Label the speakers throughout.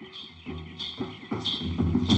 Speaker 1: Thank you.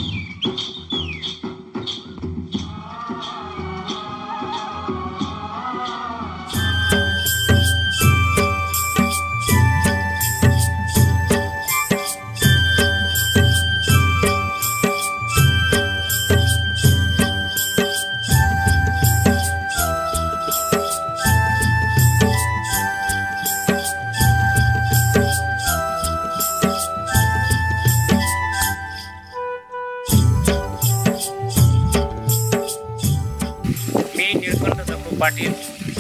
Speaker 1: मी निळकंठ पाटील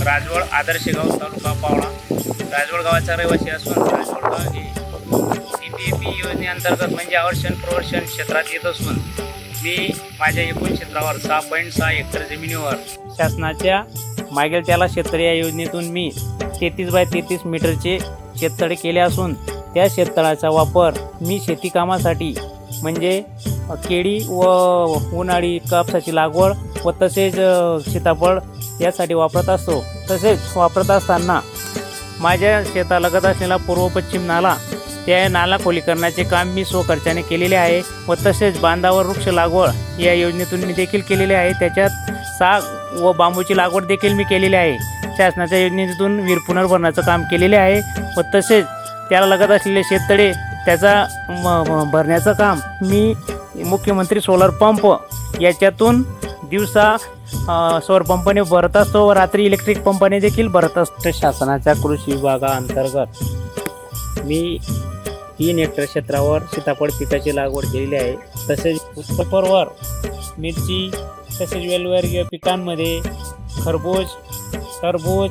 Speaker 1: राजवड आदर्श गाव तालुका पावळा. राजवड गावाचा रहिवासी असून राजवड गाव हे सी पी पी योजनेअंतर्गत म्हणजे आवर्षण प्रवर्षण क्षेत्रात येत असून मी माझ्या एकूण क्षेत्रावर सहा पॉईंट सहा हेक्टर जमिनीवर शासनाच्या मागील त्याला शेततळे या योजनेतून मी तेहतीस बाय तेहतीस मीटरचे शेततळे केले असून त्या शेततळाचा वापर मी शेतीकामासाठी म्हणजे केळी व उन्हाळी कापसाची लागवड व तसेच सीताफळ यासाठी वापरत असतो. तसेच वापरत असताना माझ्या शेतालगत असलेला पूर्व पश्चिम नाला त्या नाला खोलीकरणाचे काम मी स्वखर्चाने केलेले आहे व तसेच बांधावर वृक्ष लागवड या योजनेतून मी देखील केलेले आहे. त्याच्यात साग व बांबूची लागवड देखील मी केलेली आहे. शासनाच्या योजनेतून वीर पुनर्भरणाचं काम केलेले आहे व तसेच त्याला लगत असलेले शेततळे त्याचा म- भरण्याचं काम मी मुख्यमंत्री सोलर पंप याच्यातून दिवसा सौर पंपने भरत असतो. व रात्री इलेक्ट्रिक पंपने देखील भरत असतो शासनाच्या कृषी विभागाअंतर्गत. मी तीन हेक्टर क्षेत्रावर सीताफळ पिकाची लागवड केलेली आहे. तसेच उत्तपरवर मिरची तसेच वेलवर्गीय पिकांमध्ये खरबूज टरबूज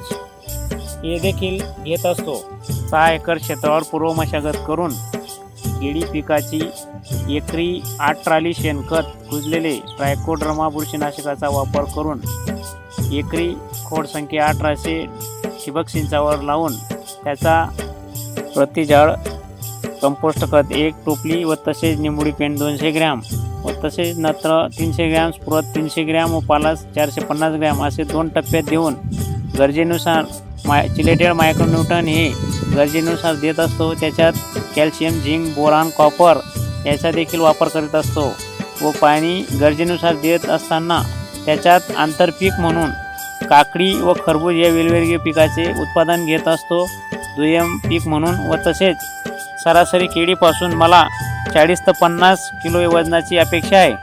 Speaker 1: हे देखील घेत असतो. सहा एकर क्षेत्रावर पूर्व मशागत करून केळी पिकाची एकरी आठ ट्राली शेणखत कुजलेले ट्रायकोड्रमा बुरशीनाशकाचा वापर करून एकरी खोड संख्या अठराशे ठिबक सिंचावर लावून त्याचा प्रतिजाळ कंपोस्ट खत एक टोपली व तसेच निंबुडी पेंट दोनशे ग्रॅम व तसेच नत्र तीनशे ग्रॅम स्फुरत तीनशे ग्रॅम व पालास चारशे पन्नास ग्रॅम असे दोन टप्प्यात देऊन गरजेनुसार माय चिलेटेड मायक्रोन्यूटन हे गरजेनुसार देत असतो. त्याच्यात कॅल्शियम झिंक बोरान कॉपर याचा देखील वापर करीत असतो. व पाणी गरजेनुसार देत असताना त्याच्यात आंतरपीक म्हणून काकडी व खरबूज या वेगवेगळ्या पिकाचे उत्पादन घेत असतो. दुय्यम पीक म्हणून व तसेच सरासरी केळीपासून मला चाळीस ते पन्नास किलो वजनाची अपेक्षा आहे.